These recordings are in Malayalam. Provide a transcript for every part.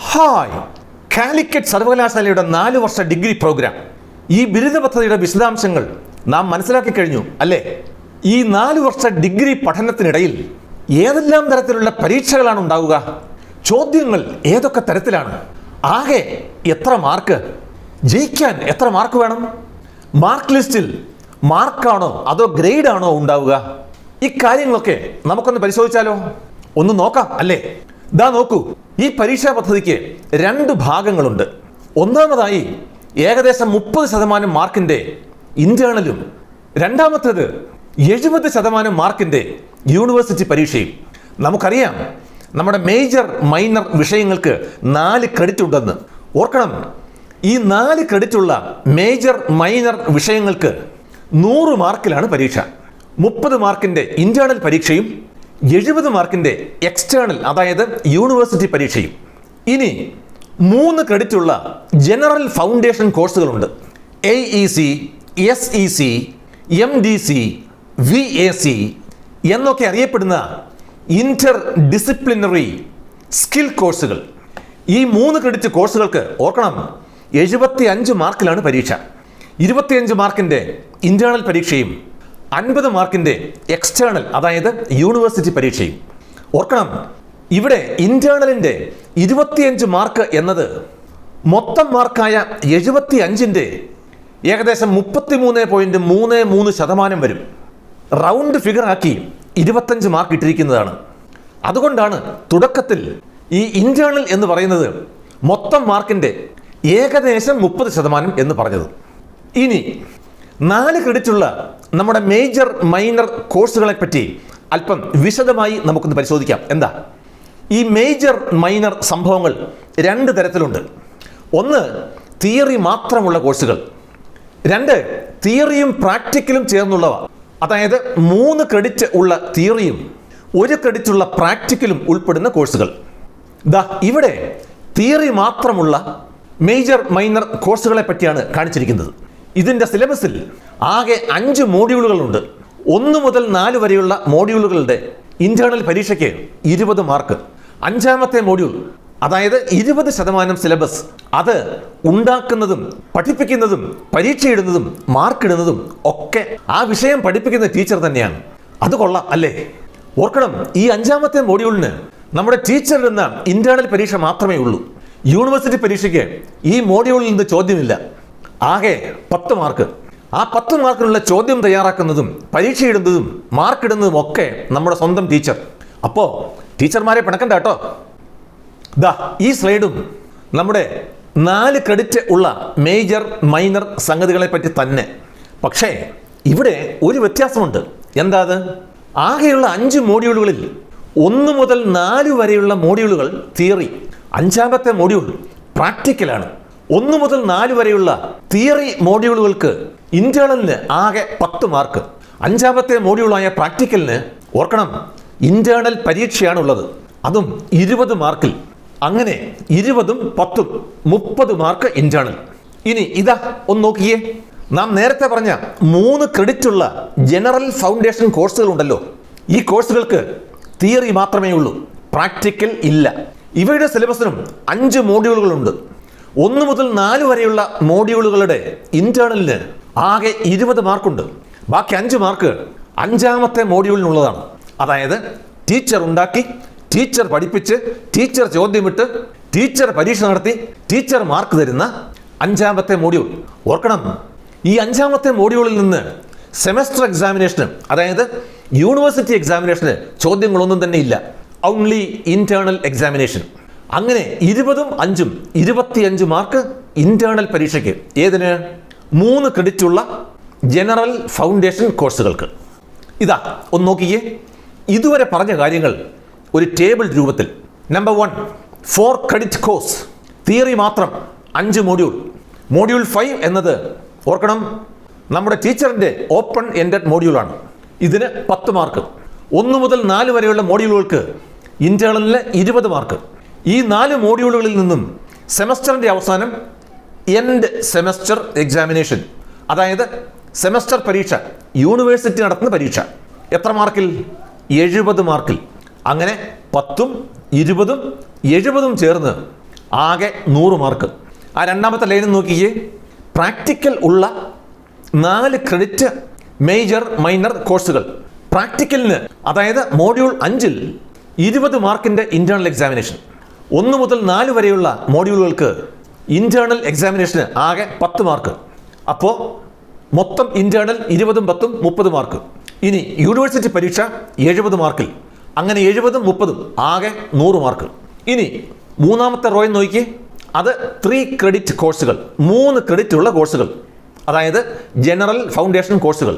ഹായ് കാലിക്കറ്റ് സർവകലാശാലയുടെ നാല് വർഷ ഡിഗ്രി പ്രോഗ്രാം. ഈ ബിരുദ പദ്ധതിയുടെ വിശദാംശങ്ങൾ നാം മനസ്സിലാക്കി കഴിഞ്ഞു അല്ലേ? ഈ നാല് വർഷ ഡിഗ്രി പഠനത്തിനിടയിൽ ഏതെല്ലാം തരത്തിലുള്ള പരീക്ഷകളാണ് ഉണ്ടാവുക? ചോദ്യങ്ങൾ ഏതൊക്കെ തരത്തിലാണ്? ആകെ എത്ര മാർക്ക്? ജയിക്കാൻ എത്ര മാർക്ക് വേണം? മാർക്ക് ലിസ്റ്റിൽ മാർക്കാണോ അതോ ഗ്രേഡാണോ ഉണ്ടാവുക? ഇക്കാര്യങ്ങളൊക്കെ നമുക്കൊന്ന് പരിശോധിച്ചാലോ? ഒന്ന് നോക്കാം അല്ലേ? ദാ നോക്കൂ ഈ പരീക്ഷാ പദ്ധതിക്ക് രണ്ട് ഭാഗങ്ങളുണ്ട്. ഒന്നാമതായി ഏകദേശം മുപ്പത് ശതമാനം മാർക്കിന്റെ ഇന്റേണലും രണ്ടാമത്തേത് എഴുപത് ശതമാനം മാർക്കിന്റെ യൂണിവേഴ്സിറ്റി പരീക്ഷയും. നമുക്കറിയാം നമ്മുടെ മേജർ മൈനർ വിഷയങ്ങൾക്ക് നാല് ക്രെഡിറ്റ് ഉണ്ടെന്ന്. ഓർക്കണം ഈ നാല് ക്രെഡിറ്റ് ഉള്ള മേജർ മൈനർ വിഷയങ്ങൾക്ക് നൂറ് മാർക്കിലാണ് പരീക്ഷ. മുപ്പത് മാർക്കിന്റെ ഇന്റേണൽ പരീക്ഷയും എഴുപത് മാർക്കിന്റെ എക്സ്റ്റേണൽ അതായത് യൂണിവേഴ്സിറ്റി പരീക്ഷയും. ഇനി മൂന്ന് ക്രെഡിറ്റുള്ള ജനറൽ ഫൗണ്ടേഷൻ കോഴ്സുകളുണ്ട് A E C S E C M D C V A C എന്നൊക്കെ അറിയപ്പെടുന്ന ഇന്റർ ഡിസിപ്ലിനറി സ്കിൽ കോഴ്സുകൾ ഈ മൂന്ന് ക്രെഡിറ്റ് കോഴ്സുകൾക്ക് ഓർക്കണം എഴുപത്തി അഞ്ച് മാർക്കിലാണ് പരീക്ഷ. ഇരുപത്തിയഞ്ച് മാർക്കിന്റെ ഇന്റേണൽ പരീക്ഷയും അൻപത് മാർക്കിന്റെ എക്സ്റ്റേണൽ അതായത് യൂണിവേഴ്സിറ്റി പരീക്ഷയും. ഓർക്കണം ഇവിടെ ഇന്റേണലിന്റെ ഇരുപത്തിയഞ്ച് മാർക്ക് എന്നത് മൊത്തം മാർക്കായ എഴുപത്തി അഞ്ചിന്റെ ഏകദേശം മുപ്പത്തിമൂന്ന് പോയിന്റ് മൂന്ന് മൂന്ന് ശതമാനം വരും. റൗണ്ട് ഫിഗർ ആക്കി ഇരുപത്തഞ്ച് മാർക്ക് ഇട്ടിരിക്കുന്നതാണ്. അതുകൊണ്ടാണ് തുടക്കത്തിൽ ഈ ഇന്റേണൽ എന്ന് പറയുന്നത് മൊത്തം മാർക്കിന്റെ ഏകദേശം മുപ്പത് ശതമാനം എന്ന് പറഞ്ഞത്. ഇനി നാല് ക്രെഡിറ്റുള്ള നമ്മുടെ മേജർ മൈനർ കോഴ്സുകളെ പറ്റി അല്പം വിശദമായി നമുക്കൊന്ന് പരിശോധിക്കാം. എന്താ? ഈ മേജർ മൈനർ സംഭവങ്ങൾ രണ്ട് തരത്തിലുണ്ട്. ഒന്ന് തിയറി മാത്രമുള്ള കോഴ്സുകൾ. രണ്ട് തിയറിയും പ്രാക്ടിക്കലും ചേർന്നുള്ളവ. അതായത് മൂന്ന് ക്രെഡിറ്റ് ഉള്ള തിയറിയും ഒരു ക്രെഡിറ്റ് ഉള്ള പ്രാക്ടിക്കലും ഉൾപ്പെടുന്ന കോഴ്സുകൾ. ദാ ഇവിടെ തിയറി മാത്രമുള്ള മേജർ മൈനർ കോഴ്സുകളെ പറ്റിയാണ് കാണിച്ചിരിക്കുന്നത്. ഇതിന്റെ സിലബസിൽ ആകെ അഞ്ച് മോഡ്യൂളുകളുണ്ട്. ഒന്ന് മുതൽ നാല് വരെയുള്ള മോഡ്യൂളുകളുടെ ഇന്റേണൽ പരീക്ഷയ്ക്ക് ഇരുപത് മാർക്ക്. അഞ്ചാമത്തെ മോഡ്യൂൾ അതായത് ഇരുപത് ശതമാനം സിലബസ് അത് ഉണ്ടാക്കുന്നതും പഠിപ്പിക്കുന്നതും പരീക്ഷയിടുന്നതും മാർക്കിടുന്നതും ഒക്കെ ആ വിഷയം പഠിപ്പിക്കുന്ന ടീച്ചർ തന്നെയാണ്. അത് കൊള്ളാം അല്ലേ? ഓർക്കണം ഈ അഞ്ചാമത്തെ മോഡ്യൂളിന് നമ്മുടെ ടീച്ചർ എന്ന ഇന്റേണൽ പരീക്ഷ മാത്രമേ ഉള്ളൂ. യൂണിവേഴ്സിറ്റി പരീക്ഷയ്ക്ക് ഈ മോഡ്യൂളിൽ നിന്ന് ചോദ്യമില്ല. ആകെ പത്ത് മാർക്ക്. ആ പത്ത് മാർക്കിനുള്ള ചോദ്യം തയ്യാറാക്കുന്നതും പരീക്ഷ ഇടുന്നതും മാർക്ക് ഇടുന്നതും ഒക്കെ നമ്മുടെ സ്വന്തം ടീച്ചർ. അപ്പോൾ ടീച്ചർമാരെ പിണക്കണ്ട കേട്ടോ. ദാ ഈ സ്ലൈഡും നമ്മുടെ നാല് ക്രെഡിറ്റ് ഉള്ള മേജർ മൈനർ സംഗതികളെ പറ്റി തന്നെ. പക്ഷേ ഇവിടെ ഒരു വ്യത്യാസമുണ്ട്. എന്താ അത്? ആകെയുള്ള അഞ്ച് മോഡ്യൂളുകളിൽ ഒന്ന് മുതൽ നാല് വരെയുള്ള മോഡ്യൂളുകൾ തിയറി അഞ്ചാമത്തെ മോഡ്യൂൾ പ്രാക്ടിക്കലാണ് ഒന്ന് മുതൽ നാല് വരെയുള്ള തിയറി മോഡ്യൂളുകൾക്ക് ഇന്റേണലിന് ആകെ പത്ത് മാർക്ക്. അഞ്ചാമത്തെ മോഡ്യൂളായ പ്രാക്ടിക്കലിന് ഓർക്കണം ഇന്റേണൽ പരീക്ഷയാണ് ഉള്ളത് അതും ഇരുപത് മാർക്കിൽ. അങ്ങനെ ഇരുപതും പത്തും മുപ്പത് മാർക്ക് ഇന്റേണൽ. ഇനി ഇതാ ഒന്ന് നോക്കിയേ. നാം നേരത്തെ പറഞ്ഞ മൂന്ന് ക്രെഡിറ്റ് ഉള്ള ജനറൽ ഫൗണ്ടേഷൻ കോഴ്സുകൾ ഉണ്ടല്ലോ ഈ കോഴ്സുകൾക്ക് തിയറി മാത്രമേ ഉള്ളൂ. പ്രാക്ടിക്കൽ ഇല്ല. ഇവയുടെ സിലബസിനും അഞ്ച് മോഡ്യൂളുകളുണ്ട്. ഒന്ന് മുതൽ നാല് വരെയുള്ള മോഡ്യൂളുകളുടെ ഇന്റേണലിന് ആകെ ഇരുപത് മാർക്കുണ്ട്. ബാക്കി അഞ്ച് മാർക്ക് അഞ്ചാമത്തെ മോഡ്യൂളിനുള്ളതാണ് അതായത് ടീച്ചർ ഉണ്ടാക്കി ടീച്ചർ പഠിപ്പിച്ച് ടീച്ചർ ചോദ്യമിട്ട് ടീച്ചർ പരീക്ഷ നടത്തി ടീച്ചർ മാർക്ക് തരുന്ന അഞ്ചാമത്തെ മോഡ്യൂൾ ഓർക്കണം ഈ അഞ്ചാമത്തെ മോഡ്യൂളിൽ നിന്ന് സെമസ്റ്റർ എക്സാമിനേഷന് അതായത് യൂണിവേഴ്സിറ്റി എക്സാമിനേഷന് ചോദ്യങ്ങളൊന്നും തന്നെ ഇല്ല. ഓൺലി ഇന്റേണൽ എക്സാമിനേഷൻ അങ്ങനെ ഇരുപതും അഞ്ചും ഇരുപത്തിയഞ്ച് മാർക്ക് ഇന്റേണൽ പരീക്ഷയ്ക്ക് ഏതിന്? മൂന്ന് ക്രെഡിറ്റ് ഉള്ള ജനറൽ ഫൗണ്ടേഷൻ കോഴ്സുകൾക്ക് ഇതാ ഒന്ന് നോക്കിയേ. ഇതുവരെ പറഞ്ഞ കാര്യങ്ങൾ ഒരു ടേബിൾ രൂപത്തിൽ. Number one four credit course theory മാത്രം അഞ്ച് മോഡ്യൂൾ മോഡ്യൂൾ ഫൈവ് എന്നത് ഓർക്കണം നമ്മുടെ ടീച്ചറിന്റെ ഓപ്പൺ എൻഡഡ് മോഡ്യൂളാണ് ഇതിന് പത്ത് മാർക്ക് ഒന്ന് മുതൽ നാല് വരെയുള്ള മോഡ്യൂളുകൾക്ക് ഇന്റേണലിന് ഇരുപത് മാർക്ക് ഈ നാല് മോഡ്യൂളുകളിൽ നിന്നും സെമസ്റ്ററിന്റെ അവസാനം എൻഡ് സെമസ്റ്റർ എക്സാമിനേഷൻ അതായത് സെമസ്റ്റർ പരീക്ഷ യൂണിവേഴ്സിറ്റി നടത്തുന്ന പരീക്ഷ. എത്ര മാർക്കിൽ? എഴുപത് മാർക്കിൽ. അങ്ങനെ പത്തും ഇരുപതും എഴുപതും ചേർന്ന് ആകെ നൂറ് മാർക്ക്. ആ രണ്ടാമത്തെ ലൈനിൽ നോക്കിയേ പ്രാക്ടിക്കൽ ഉള്ള നാല് ക്രെഡിറ്റ് മേജർ മൈനർ കോഴ്സുകൾ പ്രാക്ടിക്കലിന് അതായത് മോഡ്യൂൾ അഞ്ചിൽ ഇരുപത് മാർക്കിന്റെ ഇന്റേർണൽ എക്സാമിനേഷൻ ഒന്ന് മുതൽ നാല് വരെയുള്ള മോഡ്യൂളുകൾക്ക് ഇന്റേർണൽ എക്സാമിനേഷന് ആകെ പത്ത് മാർക്ക് അപ്പോൾ മൊത്തം ഇന്റേർണൽ ഇരുപതും പത്തും മുപ്പത് മാർക്ക് ഇനി യൂണിവേഴ്സിറ്റി പരീക്ഷ എഴുപത് മാർക്കിൽ അങ്ങനെ എഴുപതും മുപ്പതും ആകെ നൂറ് മാർക്ക് ഇനി മൂന്നാമത്തെ റോയിൽ നോക്കി അത് ത്രീ ക്രെഡിറ്റ് കോഴ്സുകൾ മൂന്ന് ക്രെഡിറ്റ് ഉള്ള കോഴ്സുകൾ അതായത് ജനറൽ ഫൗണ്ടേഷൻ കോഴ്സുകൾ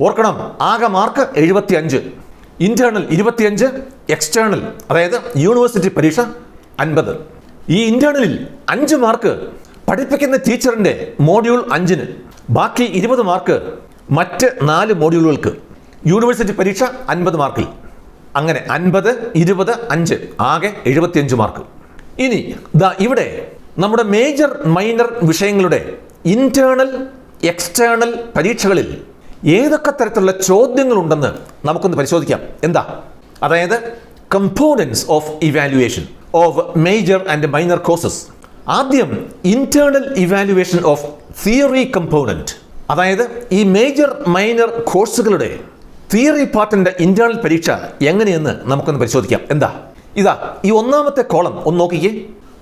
ഓർക്കണം ആകെ മാർക്ക് എഴുപത്തി അഞ്ച് ഇന്റേണൽ ഇരുപത്തിയഞ്ച് എക്സ്റ്റേണൽ അതായത് യൂണിവേഴ്സിറ്റി പരീക്ഷ അൻപത്. ഈ ഇന്റേണലിൽ അഞ്ച് മാർക്ക് പഠിപ്പിക്കുന്ന ടീച്ചറിന്റെ മോഡ്യൂൾ അഞ്ചിന്. ബാക്കി ഇരുപത് മാർക്ക് മറ്റ് നാല് മോഡ്യൂളുകൾക്ക് യൂണിവേഴ്സിറ്റി പരീക്ഷ അൻപത് മാർക്കിൽ. അങ്ങനെ അൻപത് ഇരുപത് അഞ്ച് ആകെ എഴുപത്തിയഞ്ച് മാർക്ക്. ഇനി ദാ ഇവിടെ നമ്മുടെ മേജർ മൈനർ വിഷയങ്ങളുടെ ഇന്റേണൽ എക്സ്റ്റേണൽ പരീക്ഷകളിൽ ഏതൊക്കെ തരത്തിലുള്ള ചോദ്യങ്ങളുണ്ടെന്ന് നമുക്കൊന്ന് പരിശോധിക്കാം. എന്താ? അതായത് components of evaluation of major and minor courses ആദ്യം internal evaluation of theory component അതായത് ഈ മേജർ മൈനർ കോഴ്സുകളുടെ തിയറി പാർട്ടിന്റെ ഇന്റേണൽ പരീക്ഷ എങ്ങനെയെന്ന് നമുക്കൊന്ന് പരിശോധിക്കാം. എന്താ? ഇതാ ഈ ഒന്നാമത്തെ കോളം ഒന്ന് നോക്കിക്കേ.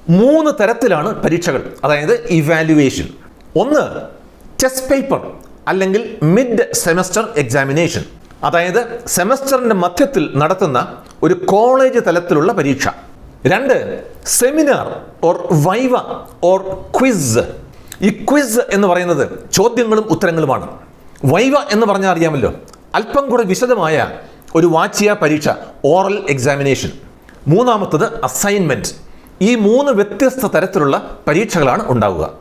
മൂന്ന് തരത്തിലാണ് പരീക്ഷകൾ. അതായത് ഇവാലുവേഷൻ ഒന്ന് ടെസ്റ്റ് പേപ്പർ അല്ലെങ്കിൽ മിഡ് സെമസ്റ്റർ എക്സാമിനേഷൻ അതായത് സെമസ്റ്ററിന്റെ മധ്യത്തിൽ നടത്തുന്ന ഒരു കോളേജ് തലത്തിലുള്ള പരീക്ഷ. രണ്ട് seminar or viva or quiz. ഈ ക്വിസ് എന്ന് പറയുന്നത് ചോദ്യങ്ങളും ഉത്തരങ്ങളുമാണ്. വൈവ എന്ന് പറഞ്ഞാൽ അറിയാമല്ലോ അല്പം കൂടെ വിശദമായ ഒരു വാച്ചിയ പരീക്ഷ ഓറൽ എക്സാമിനേഷൻ. മൂന്നാമത്തത് അസൈൻമെന്റ് ഈ മൂന്ന് വ്യത്യസ്ത തരത്തിലുള്ള പരീക്ഷകളാണ് ഉണ്ടാവുക.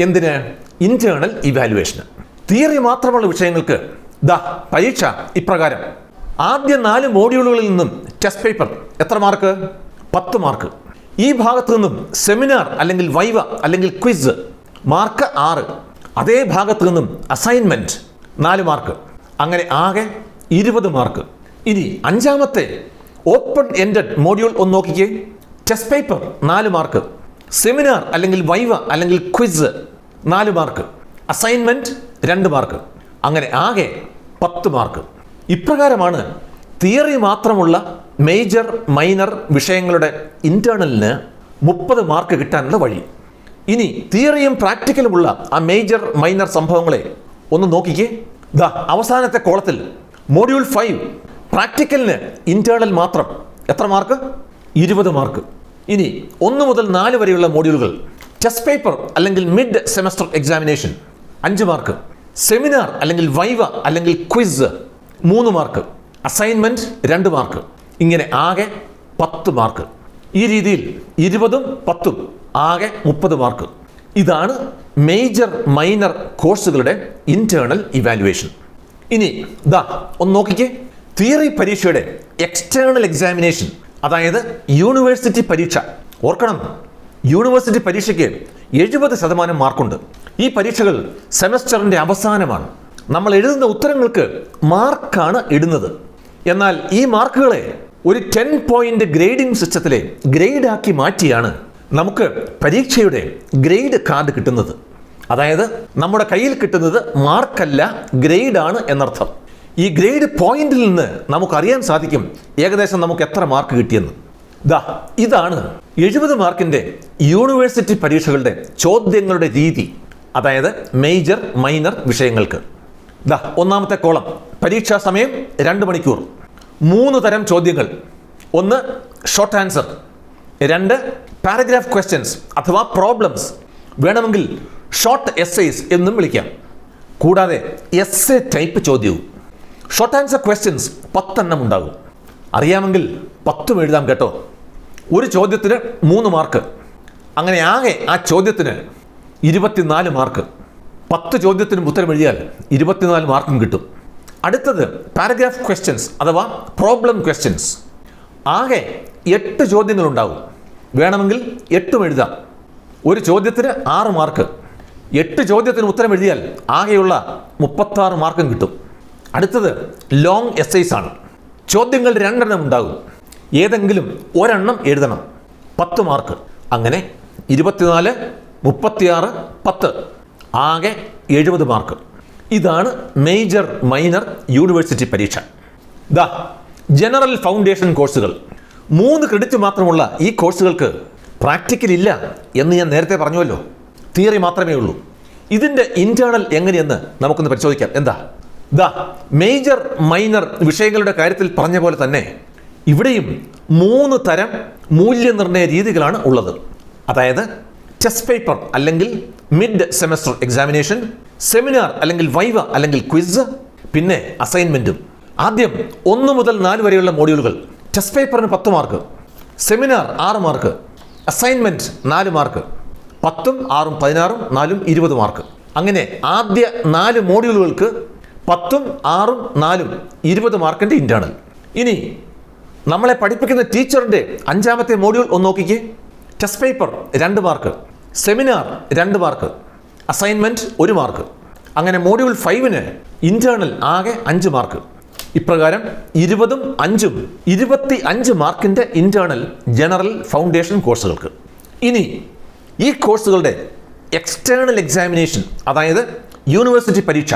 എന്തിന്? Internal evaluation. തിയറി മാത്രമുള്ള വിഷയങ്ങൾക്ക് ദാ പരീക്ഷ ഇപ്രകാരം. ആദ്യ നാല് മോഡ്യൂളുകളിൽ നിന്നും ടെസ്റ്റ് പേപ്പർ എത്ര മാർക്ക് പത്ത് മാർക്ക് ഈ ഭാഗത്തു നിന്നും സെമിനാർ അല്ലെങ്കിൽ വൈവ അല്ലെങ്കിൽ ക്വിസ് മാർക്ക് ആറ്. അതേ ഭാഗത്തു നിന്നും അസൈൻമെന്റ് നാല് മാർക്ക് അങ്ങനെ ആകെ ഇരുപത് മാർക്ക് ഇനി അഞ്ചാമത്തെ ഓപ്പൺ എൻഡഡ് മോഡ്യൂൾ ഒന്ന് നോക്കിക്കേ. ടെസ്റ്റ് പേപ്പർ നാല് മാർക്ക് സെമിനാർ അല്ലെങ്കിൽ വൈവ അല്ലെങ്കിൽ ക്വിസ് നാല് മാർക്ക് അസൈൻമെന്റ് രണ്ട് മാർക്ക് അങ്ങനെ ആകെ പത്ത് മാർക്ക്. ഇപ്രകാരമാണ് തിയറി മാത്രമുള്ള മേജർ മൈനർ വിഷയങ്ങളുടെ ഇന്റേണലിന് മുപ്പത് മാർക്ക് കിട്ടാനുള്ള വഴി. ഇനി തിയറിയും പ്രാക്ടിക്കലുമുള്ള ആ മേജർ മൈനർ സംഭവങ്ങളെ ഒന്ന് നോക്കിക്കേ. ദ അവസാനത്തെ കോളത്തിൽ മോഡ്യൂൾ ഫൈവ് പ്രാക്ടിക്കലിന് ഇന്റേണൽ മാത്രം എത്ര മാർക്ക്? ഇരുപത് മാർക്ക്. ഇനി ഒന്ന് മുതൽ നാല് വരെയുള്ള മോഡ്യൂളുകൾ ടെസ്റ്റ് പേപ്പർ അല്ലെങ്കിൽ മിഡ് സെമസ്റ്റർ എക്സാമിനേഷൻ അഞ്ച് മാർക്ക്. സെമിനാർ അല്ലെങ്കിൽ വൈവ അല്ലെങ്കിൽ ക്വിസ് മൂന്ന് മാർക്ക് അസൈൻമെന്റ് രണ്ട് മാർക്ക് ഇങ്ങനെ ആകെ പത്ത് മാർക്ക് ഈ രീതിയിൽ ഇരുപതും പത്തും ആകെ മുപ്പത് മാർക്ക് ഇതാണ് മേജർ മൈനർ കോഴ്സുകളുടെ ഇന്റേണൽ ഇവാലുവേഷൻ ഇനി ദാ ഒന്ന് നോക്കിക്കേ. തിയറി പരീക്ഷയുടെ എക്സ്റ്റേണൽ എക്സാമിനേഷൻ അതായത് യൂണിവേഴ്സിറ്റി പരീക്ഷ. ഓർക്കണം. യൂണിവേഴ്സിറ്റി പരീക്ഷയ്ക്ക് എഴുപത് ശതമാനം മാർക്കുണ്ട്. ഈ പരീക്ഷകൾ സെമസ്റ്ററിന്റെ അവസാനമാണ്. നമ്മൾ എഴുതുന്ന ഉത്തരങ്ങൾക്ക് മാർക്കാണ് ഇടുന്നത്. എന്നാൽ ഈ മാർക്കുകളെ ഒരു ടെൻ പോയിന്റ് ഗ്രേഡിംഗ് സിസ്റ്റത്തിലെ ഗ്രേഡാക്കി മാറ്റിയാണ് നമുക്ക് പരീക്ഷയുടെ ഗ്രേഡ് കാർഡ് കിട്ടുന്നത്. അതായത് നമ്മുടെ കയ്യിൽ കിട്ടുന്നത് മാർക്കല്ല ഗ്രേഡാണ് എന്നർത്ഥം. ഈ ഗ്രേഡ് പോയിന്റിൽ നിന്ന് നമുക്കറിയാൻ സാധിക്കും ഏകദേശം നമുക്ക് എത്ര മാർക്ക് കിട്ടിയെന്ന്. ദാ ഇതാണ് എഴുപത് മാർക്കിന്റെ യൂണിവേഴ്സിറ്റി പരീക്ഷകളുടെ ചോദ്യങ്ങളുടെ രീതി. അതായത് മേജർ മൈനർ വിഷയങ്ങൾക്ക്. ദാ ഒന്നാമത്തെ കോളം. പരീക്ഷാ സമയം രണ്ട് മണിക്കൂർ. മൂന്ന് തരം ചോദ്യങ്ങൾ. ഒന്ന് ഷോർട്ട് ആൻസർ രണ്ട് പാരഗ്രാഫ് ക്വസ്റ്റ്യൻസ് അഥവാ പ്രോബ്ലംസ് വേണമെങ്കിൽ ഷോർട്ട് എസ്സേസ് എന്നും വിളിക്കാം. കൂടാതെ എസ് എ ടൈപ്പ് ചോദ്യവും. ഷോർട്ട് ആൻസർ ക്വസ്റ്റ്യൻസ് പത്തെണ്ണം ഉണ്ടാകും. അറിയാമെങ്കിൽ പത്തും എഴുതാം കേട്ടോ. ഒരു ചോദ്യത്തിന് മൂന്ന് മാർക്ക്. അങ്ങനെ ആകെ ആ ചോദ്യത്തിന് ഇരുപത്തിനാല് മാർക്ക്. പത്ത് ചോദ്യത്തിനും ഉത്തരം എഴുതിയാൽ ഇരുപത്തിനാല് മാർക്കും കിട്ടും. അടുത്തത് പാരഗ്രാഫ് ക്വസ്റ്റ്യൻസ് അഥവാ പ്രോബ്ലം ക്വസ്റ്റ്യൻസ് ആകെ എട്ട് ചോദ്യങ്ങളുണ്ടാവും. വേണമെങ്കിൽ എട്ടും എഴുതാം. ഒരു ചോദ്യത്തിന് ആറ് മാർക്ക്. എട്ട് ചോദ്യത്തിന് ഉത്തരം എഴുതിയാൽ ആകെയുള്ള മുപ്പത്താറ് മാർക്കും കിട്ടും. അടുത്തത് ലോങ് എസ്സൈസ് ആണ്. ചോദ്യങ്ങൾ രണ്ടെണ്ണം ഉണ്ടാകും. ഏതെങ്കിലും ഒരെണ്ണം എഴുതണം. പത്ത് മാർക്ക്. അങ്ങനെ ഇരുപത്തിനാല് മുപ്പത്തിയാറ് പത്ത്. ആകെ എഴുപത് മാർക്ക്. ഇതാണ് മേജർ മൈനർ യൂണിവേഴ്സിറ്റി പരീക്ഷ. ദ ജനറൽ ഫൗണ്ടേഷൻ കോഴ്സുകൾ. മൂന്ന് ക്രെഡിറ്റ് മാത്രമുള്ള ഈ കോഴ്സുകൾക്ക് പ്രാക്ടിക്കൽ ഇല്ല എന്ന് ഞാൻ നേരത്തെ പറഞ്ഞുവല്ലോ. തിയറി മാത്രമേ ഉള്ളൂ. ഇതിന്റെ ഇന്റേണൽ എങ്ങനെയെന്ന് നമുക്കൊന്ന് പരിശോധിക്കാം. എന്താ? ദാ മേജർ മൈനർ വിഷയങ്ങളുടെ കാര്യത്തിൽ പറഞ്ഞ പോലെ തന്നെ ഇവിടെയും മൂന്ന് തരം മൂല്യനിർണയ രീതികളാണ് ഉള്ളത്. അതായത് ടെസ്റ്റ് പേപ്പർ അല്ലെങ്കിൽ മിഡ് സെമസ്റ്റർ എക്സാമിനേഷൻ സെമിനാർ അല്ലെങ്കിൽ വൈവ അല്ലെങ്കിൽ ക്വിസ് പിന്നെ അസൈൻമെന്റും ആദ്യം ഒന്ന് മുതൽ നാല് വരെയുള്ള മോഡ്യൂളുകൾ ടെസ്റ്റ് പേപ്പറിന് പത്ത് മാർക്ക് സെമിനാർ ആറ് മാർക്ക് അസൈൻമെന്റ് നാല് മാർക്ക് പത്തും ആറും പതിനാറും നാലും ഇരുപത് മാർക്ക് അങ്ങനെ ആദ്യ നാല് മോഡ്യൂളുകൾക്ക് പത്തും ആറും നാലും ഇരുപത് മാർക്കിന്റെ ഇന്റേണൽ ഇനി നമ്മളെ പഠിപ്പിക്കുന്ന ടീച്ചറിന്റെ അഞ്ചാമത്തെ മോഡ്യൂൾ ഒന്ന് നോക്കിക്കേ. ടെസ്റ്റ് പേപ്പർ രണ്ട് മാർക്ക്. സെമിനാർ രണ്ട് മാർക്ക്. അസൈൻമെന്റ് ഒരു മാർക്ക്. അങ്ങനെ മോഡ്യൂൾ ഫൈവിന് ഇന്റേണൽ ആകെ അഞ്ച് മാർക്ക്. ഇപ്രകാരം ഇരുപതും അഞ്ചും ഇരുപത്തി അഞ്ച് മാർക്കിന്റെ ഇന്റേണൽ ജനറൽ ഫൗണ്ടേഷൻ കോഴ്സുകൾക്ക്. ഇനി ഈ കോഴ്സുകളുടെ എക്സ്റ്റേണൽ എക്സാമിനേഷൻ അതായത് യൂണിവേഴ്സിറ്റി പരീക്ഷ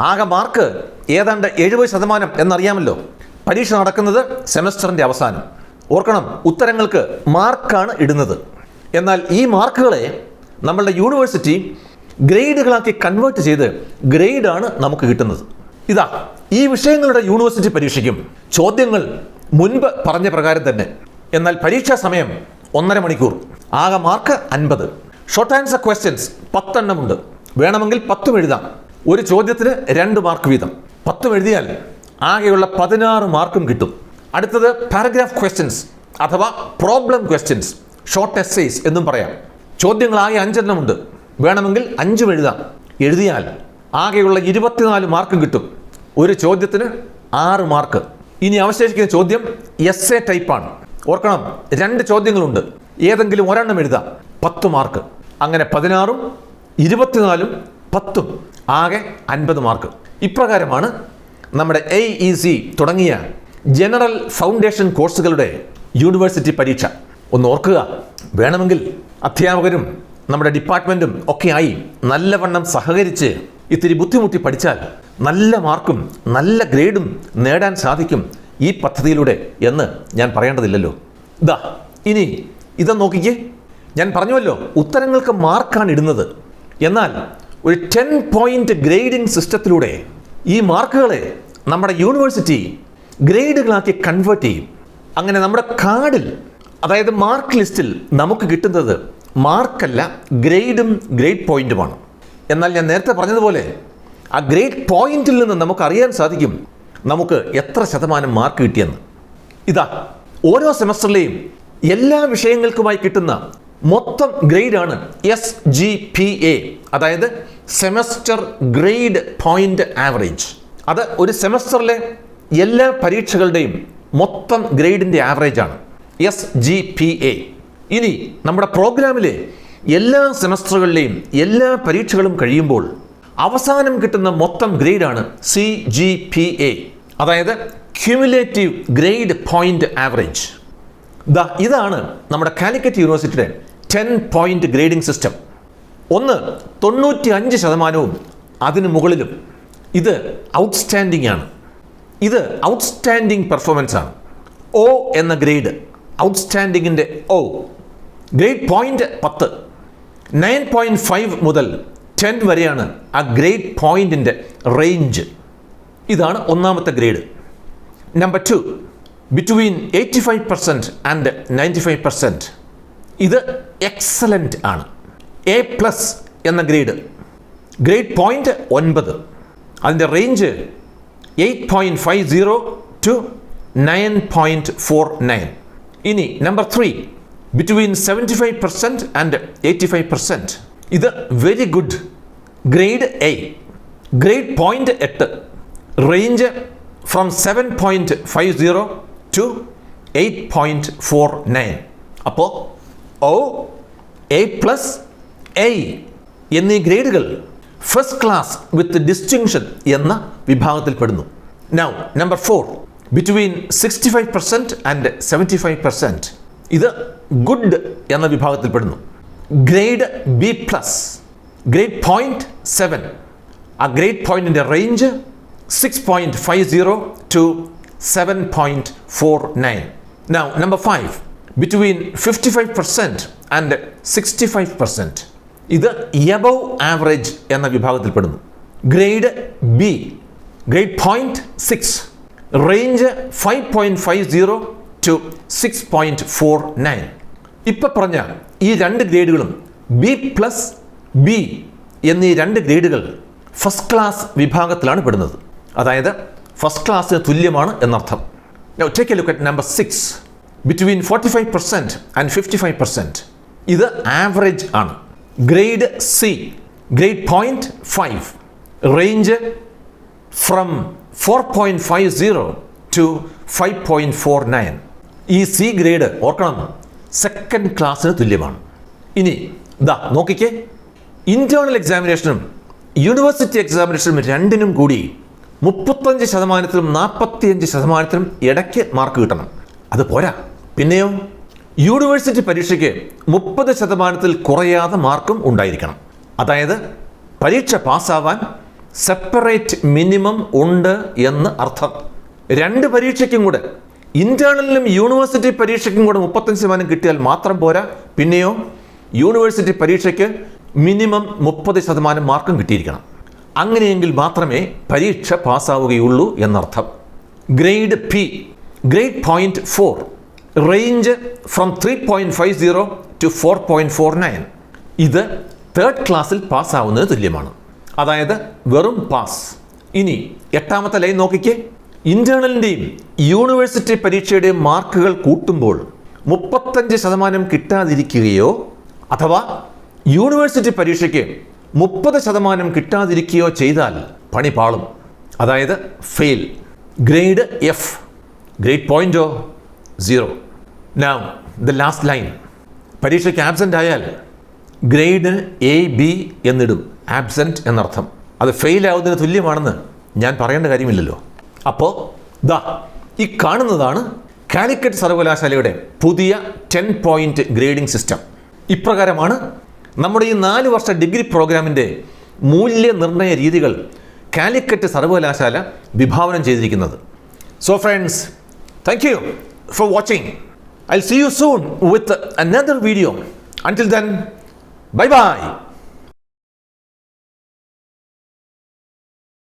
ആകെ മാർക്ക് ഏതാണ്ട് എഴുപത് ശതമാനം എന്നറിയാമല്ലോ. പരീക്ഷ നടക്കുന്നത് സെമസ്റ്ററിന്റെ അവസാനം. ഓർക്കണം ഉത്തരങ്ങൾക്ക് മാർക്കാണ് ഇടുന്നത്. എന്നാൽ ഈ മാർക്കുകളെ നമ്മളുടെ യൂണിവേഴ്സിറ്റി ഗ്രേഡുകളാക്കി കൺവേർട്ട് ചെയ്ത് ഗ്രേഡാണ് നമുക്ക് കിട്ടുന്നത്. ഇതാ ഈ വിഷയങ്ങളുടെ യൂണിവേഴ്സിറ്റി പരീക്ഷയ്ക്കും ചോദ്യങ്ങൾ മുൻപ് പറഞ്ഞ പ്രകാരം തന്നെ. എന്നാൽ പരീക്ഷാ സമയം ഒന്നര മണിക്കൂർ. ആകെ മാർക്ക് അൻപത്. ഷോർട്ട് ആൻസർ ക്വസ്റ്റ്യൻസ് പത്തെണ്ണമുണ്ട്. വേണമെങ്കിൽ പത്തും എഴുതാം. ഒരു ചോദ്യത്തിന് രണ്ട് മാർക്ക് വീതം. പത്തും എഴുതിയാൽ ആകെയുള്ള പതിനാറ് മാർക്കും കിട്ടും. അടുത്തത് പാരഗ്രാഫ് ക്വസ്റ്റ്യൻസ് അഥവാ പ്രോബ്ലം ക്വസ്റ്റ്യൻസ് ഷോർട്ട് എസ്സേസ് എന്നും പറയാം. ചോദ്യങ്ങൾ ആകെ അഞ്ചെണ്ണമുണ്ട് വേണമെങ്കിൽ അഞ്ചും എഴുതാം. എഴുതിയാൽ ആകെയുള്ള ഇരുപത്തിനാല് മാർക്കും കിട്ടും. ഒരു ചോദ്യത്തിന് ആറ് മാർക്ക് ഇനി അവശേഷിക്കുന്ന ചോദ്യം എസ് എ ടൈപ്പാണ് ഓർക്കണം രണ്ട് ചോദ്യങ്ങളുണ്ട്. ഏതെങ്കിലും ഒരെണ്ണം എഴുതാം. പത്ത് മാർക്ക് അങ്ങനെ പതിനാറും ഇരുപത്തിനാലും പത്തും ആകെ അൻപത് മാർക്ക്. ഇപ്രകാരമാണ് നമ്മുടെ എ ഇ സി തുടങ്ങിയ ജനറൽ ഫൗണ്ടേഷൻ കോഴ്സുകളുടെ യൂണിവേഴ്സിറ്റി പരീക്ഷ. ഒന്ന് ഓർക്കുക വേണമെങ്കിൽ അധ്യാപകരും നമ്മുടെ ഡിപ്പാർട്ട്മെന്റും ഒക്കെയായി നല്ലവണ്ണം സഹകരിച്ച് ഇത്തിരി ബുദ്ധിമുട്ടി പഠിച്ചാൽ നല്ല മാർക്കും നല്ല ഗ്രേഡും നേടാൻ സാധിക്കും ഈ പദ്ധതിയിലൂടെ എന്ന് ഞാൻ പറയേണ്ടതില്ലല്ലോ. ഇതാ ഇനി ഇതെന്ന് നോക്കിക്കേ. ഞാൻ പറഞ്ഞുവല്ലോ ഉത്തരങ്ങൾക്ക് മാർക്കാണ് ഇടുന്നത്. എന്നാൽ ഒരു ടെൻ പോയിന്റ് ഗ്രേഡിംഗ് സിസ്റ്റത്തിലൂടെ ഈ മാർക്കുകളെ നമ്മുടെ യൂണിവേഴ്സിറ്റി ഗ്രേഡുകളാക്കി കൺവേർട്ട് ചെയ്യും. അങ്ങനെ നമ്മുടെ കാർഡിൽ അതായത് മാർക്ക് ലിസ്റ്റിൽ നമുക്ക് കിട്ടുന്നത് മാർക്കല്ല ഗ്രേഡും ഗ്രേഡ് പോയിന്റുമാണ് എന്നാൽ ഞാൻ നേരത്തെ പറഞ്ഞതുപോലെ ആ ഗ്രേഡ് പോയിന്റിൽ നിന്ന് നമുക്ക് അറിയാൻ സാധിക്കും നമുക്ക് എത്ര ശതമാനം മാർക്ക് കിട്ടിയെന്ന്. ഇതാ ഓരോ സെമസ്റ്ററിലെയും എല്ലാ വിഷയങ്ങൾക്കുമായി കിട്ടുന്ന മൊത്തം ഗ്രേഡാണ് എസ് ജി പി എ അതായത് സെമസ്റ്റർ ഗ്രേഡ് പോയിന്റ് ആവറേജ്. അത് ഒരു സെമസ്റ്ററിലെ എല്ലാ പരീക്ഷകളുടെയും മൊത്തം ഗ്രേഡിന്റെ ആവറേജാണ് എസ് ജി പി എ ഇനി നമ്മുടെ പ്രോഗ്രാമിലെ എല്ലാ സെമസ്റ്ററുകളിലെയും എല്ലാ പരീക്ഷകളും കഴിയുമ്പോൾ അവസാനം കിട്ടുന്ന മൊത്തം ഗ്രേഡാണ് സി ജി പി എ അതായത് cumulative grade point average the ഇതാണ് നമ്മുടെ കാലിക്കറ്റ് യൂണിവേഴ്സിറ്റിയുടെ ടെൻ പോയിന്റ് ഗ്രേഡിംഗ് സിസ്റ്റം ഒന്ന് തൊണ്ണൂറ്റി അഞ്ച് ശതമാനവും അതിന് മുകളിലും. ഇത് ഔട്ട്സ്റ്റാൻഡിംഗ് ആണ്. ഇത് ഔട്ട്സ്റ്റാൻഡിംഗ് പെർഫോമൻസ് ആണ്. ഒ എന്ന ഗ്രേഡ് ഔട്ട്സ്റ്റാൻഡിങ്ങിന്റെ ഒ ഗ്രേഡ് പോയിന്റ് പത്ത്. നയൻ പോയിന്റ് ഫൈവ് മുതൽ ടെൻ വരെയാണ് ആ ഗ്രേഡ് പോയിന്റിന്റെ റേഞ്ച് ഇതാണ് ഒന്നാമത്തെ grade. Number two between eighty five percent and ninety five percent ഇത് എക്സലന്റ് ആണ്. എ പ്ലസ് എന്ന ഗ്രേഡ്. ഗ്രേഡ് പോയിന്റ് ഒൻപത്. അതിന്റെ range eight point five zero to nine point four nine ഇനി number three between seventy five percent and eighty five percent ഇത് very good grade A grade point എട്ട്. Range from seven point five zero to eight point four nine അപ്പോൾ ഒ എ പ്ലസ് എ എന്നീ ഗ്രേഡുകൾ ഫസ്റ്റ് ക്ലാസ് വിത്ത് ഡിസ്റ്റിങ്ഷൻ എന്ന വിഭാഗത്തിൽപ്പെടുന്നു now number four between sixty five percent and seventy five percent ഇത് ഗുഡ് എന്ന വിഭാഗത്തിൽപ്പെടുന്നു grade B plus grade point seven ആ ഗ്രേഡ് പോയിന്റിന്റെ range six point five zero to seven point four nine now number five between fifty five percent and sixty five percent ഇത് എബവ് ആവറേജ് എന്ന വിഭാഗത്തിൽപ്പെടുന്നു. Grade B grade point six range five point five zero to six point four nine ഇപ്പം പറഞ്ഞ ഈ രണ്ട് ഗ്രേഡുകളും ബി പ്ലസ് ബി എന്നീ രണ്ട് ഗ്രേഡുകൾ ഫസ്റ്റ് ക്ലാസ് വിഭാഗത്തിലാണ് പെടുന്നത്. അതായത് ഫസ്റ്റ് ക്ലാസ്സിന് തുല്യമാണ് എന്നർത്ഥം. Take a look at number six between forty five percent and fifty five percent ഇത് ആവറേജ് ആണ്. Grade C grade point five range from four point five zero to five point four nine ഈ സി ഗ്രേഡ് ഓർക്കണം. സെക്കൻഡ് ക്ലാസ്സിന് തുല്യമാണ്. ഇനി ഇതാ നോക്കിക്കേ. ഇന്റേർണൽ എക്സാമിനേഷനും യൂണിവേഴ്സിറ്റി എക്സാമിനേഷനും രണ്ടിനും കൂടി മുപ്പത്തഞ്ച് ശതമാനത്തിലും നാൽപ്പത്തിയഞ്ച് ശതമാനത്തിലും ഇടയ്ക്ക് മാർക്ക് കിട്ടണം. അത് പോരാ. പിന്നെയോ യൂണിവേഴ്സിറ്റി പരീക്ഷയ്ക്ക് മുപ്പത് ശതമാനത്തിൽ കുറയാതെ മാർക്കും ഉണ്ടായിരിക്കണം. അതായത് പരീക്ഷ പാസ്സാവാൻ സെപ്പറേറ്റ് മിനിമം ഉണ്ട് എന്ന് അർത്ഥം. രണ്ട് പരീക്ഷയ്ക്കും കൂടെ ഇന്റേണലിനും യൂണിവേഴ്സിറ്റി പരീക്ഷയ്ക്കും കൂടെ മുപ്പത്തഞ്ച് ശതമാനം കിട്ടിയാൽ മാത്രം പോരാ. പിന്നെയോ യൂണിവേഴ്സിറ്റി പരീക്ഷയ്ക്ക് മിനിമം മുപ്പത് ശതമാനം മാർക്കും കിട്ടിയിരിക്കണം. അങ്ങനെയെങ്കിൽ മാത്രമേ പരീക്ഷ പാസ്സാവുകയുള്ളൂ എന്നർത്ഥം. Grade P grade point four range from three point five zero to four point four nine ഇത് തേർഡ് ക്ലാസ്സിൽ പാസ്സാവുന്നതിന് തുല്യമാണ്. അതായത് വെറും പാസ് ഇനി എട്ടാമത്തെ ലൈൻ നോക്കിക്കേ. ഇന്റേണലിന്റെയും യൂണിവേഴ്സിറ്റി പരീക്ഷയുടെയും മാർക്കുകൾ കൂട്ടുമ്പോൾ മുപ്പത്തഞ്ച് ശതമാനം കിട്ടാതിരിക്കുകയോ അഥവാ യൂണിവേഴ്സിറ്റി പരീക്ഷയ്ക്ക് മുപ്പത് ശതമാനം കിട്ടാതിരിക്കുകയോ ചെയ്താൽ പണി പാളും. അതായത് fail grade F grade പോയിന്റോ zero now the last line പരീക്ഷയ്ക്ക് ആബ്സെന്റ് ആയാൽ ഗ്രേഡ് എ ബി എന്നിടും. ആബ്സെന്റ് എന്നർത്ഥം. അത് ഫെയിൽ ആവുന്നതിന് തുല്യമാണെന്ന് ഞാൻ പറയേണ്ട കാര്യമില്ലല്ലോ. അപ്പോൾ ദാ ഈ കാണുന്നതാണ് കാലിക്കറ്റ് സർവകലാശാലയുടെ പുതിയ ടെൻ പോയിന്റ് ഗ്രേഡിംഗ് സിസ്റ്റം ഇപ്രകാരമാണ് നമ്മുടെ ഈ നാല് വർഷ ഡിഗ്രി പ്രോഗ്രാമിന്റെ മൂല്യനിർണയ രീതികൾ കാലിക്കറ്റ് സർവകലാശാല വിഭാവനം ചെയ്തിരിക്കുന്നത്. So friends thank you for watching I'll see you soon with another video. Until then, bye bye.